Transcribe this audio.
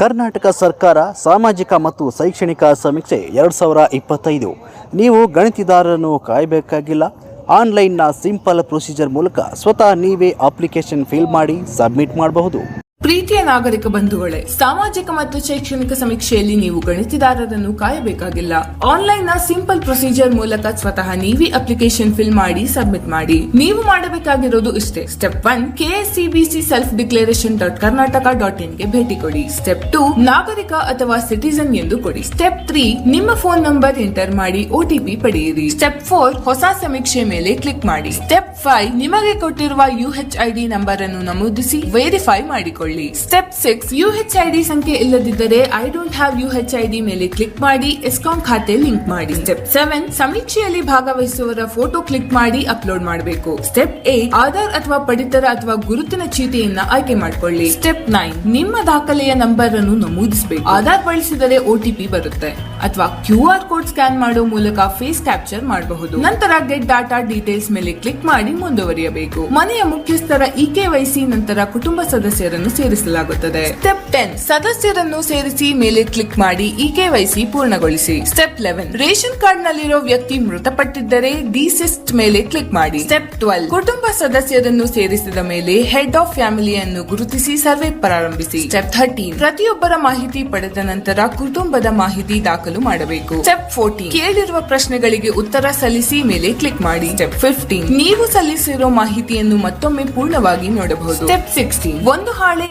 ಕರ್ನಾಟಕ ಸರ್ಕಾರ ಸಾಮಾಜಿಕ ಮತ್ತು ಶೈಕ್ಷಣಿಕ ಸಮೀಕ್ಷೆ ಎರಡು ಸಾವಿರ ಇಪ್ಪತ್ತೈದು. ನೀವು ಗಣಿತಿದಾರರನ್ನು ಕಾಯಬೇಕಾಗಿಲ್ಲ. ಆನ್ಲೈನ್ನ ಸಿಂಪಲ್ ಪ್ರೊಸೀಜರ್ ಮೂಲಕ ಸ್ವತಃ ನೀವೇ ಅಪ್ಲಿಕೇಶನ್ ಫಿಲ್ ಮಾಡಿ ಸಬ್ಮಿಟ್ ಮಾಡಬಹುದು. ಪ್ರೀತಿಯ ನಾಗರಿಕ ಬಂಧುಗಳೇ, ಸಾಮಾಜಿಕ ಮತ್ತು ಶೈಕ್ಷಣಿಕ ಸಮೀಕ್ಷೆಯಲ್ಲಿ ನೀವು ಗಣಿತದಾರರನ್ನು ಕಾಯಬೇಕಾಗಿಲ್ಲ. ಆನ್ಲೈನ್ನ ಸಿಂಪಲ್ ಪ್ರೊಸೀಜರ್ ಮೂಲಕ ಸ್ವತಃ ನೀವಿ ಅಪ್ಲಿಕೇಶನ್ ಫಿಲ್ ಮಾಡಿ, ಸಬ್ಮಿಟ್ ಮಾಡಿ. ನೀವು ಮಾಡಬೇಕಾಗಿರೋದು ಇಷ್ಟೇ. Step one KSCBC self declaration dot Karnataka dot ಇನ್ಗೆ ಭೇಟಿ ಕೊಡಿ. ಸ್ಟೆಪ್ ಟು, ನಾಗರಿಕ ಅಥವಾ ಸಿಟಿಸನ್ ಎಂದು ಕೊಡಿ. ಸ್ಟೆಪ್ ತ್ರೀ, ನಿಮ್ಮ ಫೋನ್ ನಂಬರ್ ಎಂಟರ್ ಮಾಡಿ ಒಟಿಪಿ ಪಡೆಯಿರಿ. ಸ್ಟೆಪ್ ಫೋರ್, ಹೊಸ ಸಮೀಕ್ಷೆ ಮೇಲೆ ಕ್ಲಿಕ್ ಮಾಡಿ. ಸ್ಟೆಪ್ ಫೈವ್, ನಿಮಗೆ ಕೊಟ್ಟಿರುವ ಯುಎಚ್ಐಡಿ ನಂಬರ್ ಅನ್ನು ನಮೂದಿಸಿ, ವೆರಿಫೈ ಮಾಡಿಕೊಳ್ಳಿ. Step six U H I D ಸಂಖ್ಯೆ ಇಲ್ಲದಿದ್ದರೆ I don't have U H I D ಮೇಲೆ ಕ್ಲಿಕ್ ಮಾಡಿ ಎಸ್ಕಾಂ ಖಾತೆ ಲಿಂಕ್ ಮಾಡಿ. ಸ್ಟೆಪ್ ಸೆವೆನ್ ಸಮೀಕ್ಷೆಯಲ್ಲಿ ಭಾಗವಹಿಸುವವರ ಫೋಟೋ ಕ್ಲಿಕ್ ಮಾಡಿ ಅಪ್ಲೋಡ್ ಮಾಡಬೇಕು. ಸ್ಟೆಪ್ ಏಟ್ ಆಧಾರ್ ಅಥವಾ ಪಡಿತರ ಅಥವಾ ಗುರುತಿನ ಚೀಟಿಯನ್ನ ಆಯ್ಕೆ ಮಾಡಿಕೊಳ್ಳಿ. ಸ್ಟೆಪ್ ನೈನ್ ನಿಮ್ಮ ದಾಖಲೆಯ ನಂಬರ್ ಅನ್ನು ನಮೂದಿಸಬೇಕು. ಆಧಾರ್ ಬಳಸಿದರೆ ಒಟಿಪಿ ಬರುತ್ತೆ. ಅಥವಾ ಕ್ಯೂ ಆರ್ ಕೋಡ್ ಸ್ಕ್ಯಾನ್ ಮಾಡೋ ಮೂಲಕ ಫೇಸ್ ಕ್ಯಾಪ್ಚರ್ ಮಾಡಬಹುದು. ನಂತರ ಗೆಟ್ ಡಾಟಾ ಡೀಟೇಲ್ಸ್ ಮೇಲೆ ಕ್ಲಿಕ್ ಮಾಡಿ ಮುಂದುವರಿಯಬೇಕು. ಮನೆಯ ಮುಖ್ಯಸ್ಥರ ಇಕೆವೈಸಿ ನಂತರ ಕುಟುಂಬ ಸದಸ್ಯರನ್ನು ಸೇರಿಸಲಾಗುತ್ತದೆ. ಸ್ಟೆಪ್ ಟೆನ್, ಸದಸ್ಯರನ್ನು ಸೇರಿಸಿ ಮೇಲೆ ಕ್ಲಿಕ್ ಮಾಡಿ ಇಕೆವೈಸಿ ಪೂರ್ಣಗೊಳಿಸಿ. ಸ್ಟೆಪ್ ಲೆವೆನ್, ರೇಷನ್ ಕಾರ್ಡ್ ನಲ್ಲಿರೋ ವ್ಯಕ್ತಿ ಮೃತಪಟ್ಟಿದ್ದರೆ ಡಿಸಿಸ್ಟ್ ಮೇಲೆ ಕ್ಲಿಕ್ ಮಾಡಿ. ಸ್ಟೆಪ್ ಟ್ವೆಲ್ ಸದಸ್ಯರನ್ನು ಸೇರಿಸಿದ ಮೇಲೆ ಹೆಡ್ ಆಫ್ ಫ್ಯಾಮಿಲಿಯನ್ನು ಗುರುತಿಸಿ ಸರ್ವೆ ಪ್ರಾರಂಭಿಸಿ. ಸ್ಟೆಪ್ ಥರ್ಟೀನ್ ಪ್ರತಿಯೊಬ್ಬರ ಮಾಹಿತಿ ಪಡೆದ ನಂತರ ಕುಟುಂಬದ ಮಾಹಿತಿ ದಾಖಲು ಮಾಡಬೇಕು. ಸ್ಟೆಪ್ ಫೋರ್ಟೀನ್ ಕೇಳಿರುವ ಪ್ರಶ್ನೆಗಳಿಗೆ ಉತ್ತರ ಸಲ್ಲಿಸಿ ಮೇಲೆ ಕ್ಲಿಕ್ ಮಾಡಿ. ಸ್ಟೆಪ್ ಫಿಫ್ಟೀನ್ ನೀವು ಸಲ್ಲಿಸಿರೋ ಮಾಹಿತಿಯನ್ನು ಮತ್ತೊಮ್ಮೆ ಪೂರ್ಣವಾಗಿ ನೋಡಬಹುದು. ಸ್ಟೆಪ್ ಸಿಕ್ಸ್ಟೀನ್ ಒಂದು ಹಾಳೆ